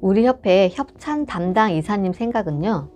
우리 협회 협찬 담당 이사님 생각은요.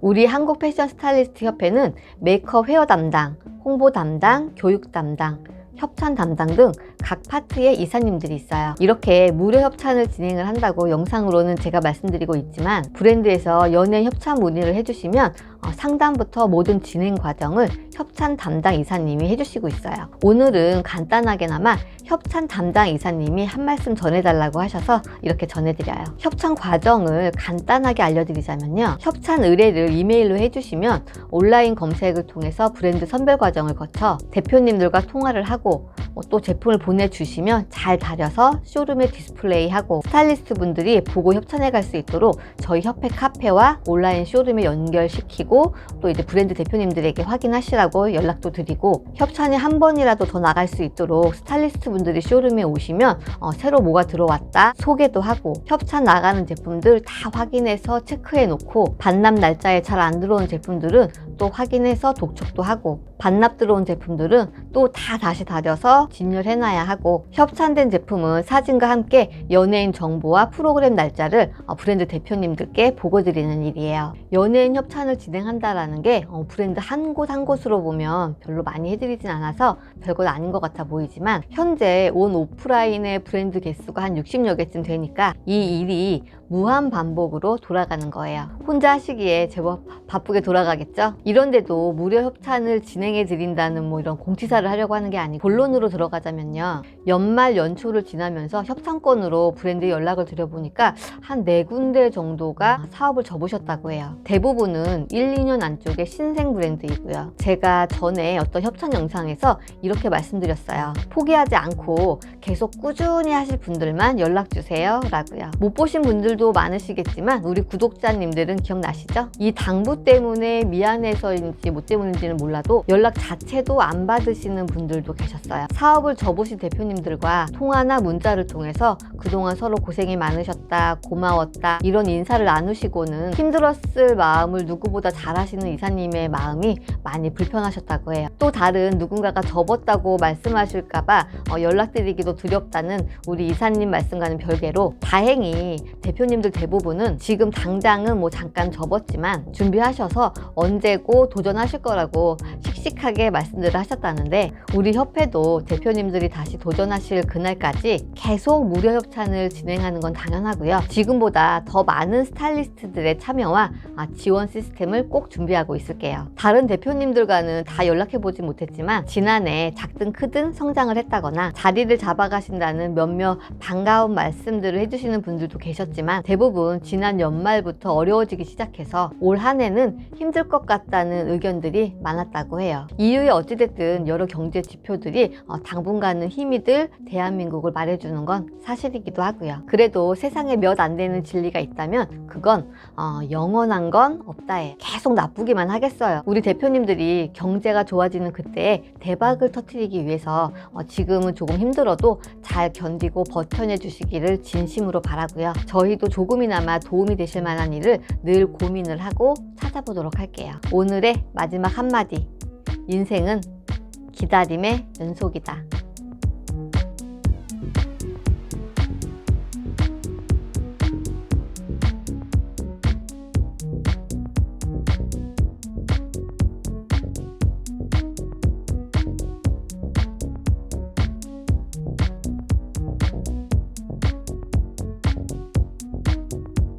우리 한국 패션 스타일리스트 협회는 메이크업 헤어 담당, 홍보 담당, 교육 담당, 협찬 담당 등 각 파트에 이사님들이 있어요. 이렇게 무료 협찬을 진행을 한다고 영상으로는 제가 말씀드리고 있지만 브랜드에서 연예 협찬 문의를 해주시면 어, 상담부터 모든 진행 과정을 협찬 담당 이사님이 해주시고 있어요. 오늘은 간단하게나마 협찬 담당 이사님이 한 말씀 전해달라고 하셔서 이렇게 전해드려요. 협찬 과정을 간단하게 알려드리자면요. 협찬 의뢰를 이메일로 해주시면 온라인 검색을 통해서 브랜드 선별 과정을 거쳐 대표님들과 통화를 하고 어, 또 제품을 보내주시면 잘 다려서 쇼룸에 디스플레이하고 스타일리스트 분들이 보고 협찬해 갈 수 있도록 저희 협회 카페와 온라인 쇼룸에 연결시키고 또 이제 브랜드 대표님들에게 확인하시라고 연락도 드리고 협찬이 한 번이라도 더 나갈 수 있도록 스타일리스트 분들이 쇼룸에 오시면 어, 새로 뭐가 들어왔다 소개도 하고 협찬 나가는 제품들 다 확인해서 체크해 놓고 반납 날짜에 잘 안 들어온 제품들은 또 확인해서 독촉도 하고 반납 들어온 제품들은 또 다 다시 다려서 진열해놔야 하고 협찬된 제품은 사진과 함께 연예인 정보와 프로그램 날짜를 어, 브랜드 대표님들께 보고 드리는 일이에요. 연예인 협찬을 진행한다라는 게 어, 브랜드 한 곳 한 곳으로 보면 별로 많이 해드리진 않아서 별것 아닌 것 같아 보이지만 현재 온 오프라인의 브랜드 개수가 한 60여 개쯤 되니까 이 일이 무한 반복으로 돌아가는 거예요. 혼자 하시기에 제법 바쁘게 돌아가겠죠? 이런데도 무료 협찬을 진행해 드린다는 뭐 이런 공지사를 하려고 하는 게 아니고 본론으로 들어가자면요. 연말 연초를 지나면서 협찬건으로 브랜드에 연락을 드려보니까 한 네 군데 정도가 사업을 접으셨다고 해요. 대부분은 1, 2년 안쪽에 신생 브랜드이고요. 제가 전에 어떤 협찬 영상에서 이렇게 말씀드렸어요. 포기하지 않고 계속 꾸준히 하실 분들만 연락 주세요. 라고요. 못 보신 분들 도 많으시겠지만 우리 구독자님들은 기억나시죠? 이 당부 때문에 미안해서인지 뭐 때문인지는 몰라도 연락 자체도 안 받으시는 분들도 계셨어요. 사업을 접으신 대표님들과 통화나 문자를 통해서 그동안 서로 고생이 많으셨다, 고마웠다 이런 인사를 나누시고는 힘들었을 마음을 누구보다 잘 하시는 이사님의 마음이 많이 불편하셨다고 해요. 또 다른 누군가가 접었다고 말씀하실까봐 어, 연락드리기도 두렵다는 우리 이사님 말씀과는 별개로 다행히 대표님 들 대부분은 지금 당장은 뭐 잠깐 접었지만 준비하셔서 언제고 도전하실 거라고 씩씩하게 말씀들을 하셨다는데 우리 협회도 대표님들이 다시 도전하실 그날까지 계속 무료 협찬을 진행하는 건 당연하고요. 지금보다 더 많은 스타일리스트들의 참여와 아, 지원 시스템을 꼭 준비하고 있을게요. 다른 대표님들과는 다 연락해보지 못했지만 지난해 작든 크든 성장을 했다거나 자리를 잡아가신다는 몇몇 반가운 말씀들을 해주시는 분들도 계셨지만 대부분 지난 연말부터 어려워지기 시작해서 올 한 해는 힘들 것 같다는 의견들이 많았다고 해요. 이후에 어찌됐든 여러 경제 지표들이 어, 당분간은 힘이 들 대한민국을 말해주는 건 사실이기도 하고요. 그래도 세상에 몇 안 되는 진리가 있다면 그건 어, 영원한 건 없다에 계속 나쁘기만 하겠어요. 우리 대표님들이 경제가 좋아지는 그때에 대박을 터트리기 위해서 어, 지금은 조금 힘들어도 잘 견디고 버텨내 주시기를 진심으로 바라고요. 저희도 조금이나마 도움이 되실 만한 일을 늘 고민을 하고 찾아보도록 할게요. 오늘의 마지막 한마디. 인생은 기다림의 연속이다.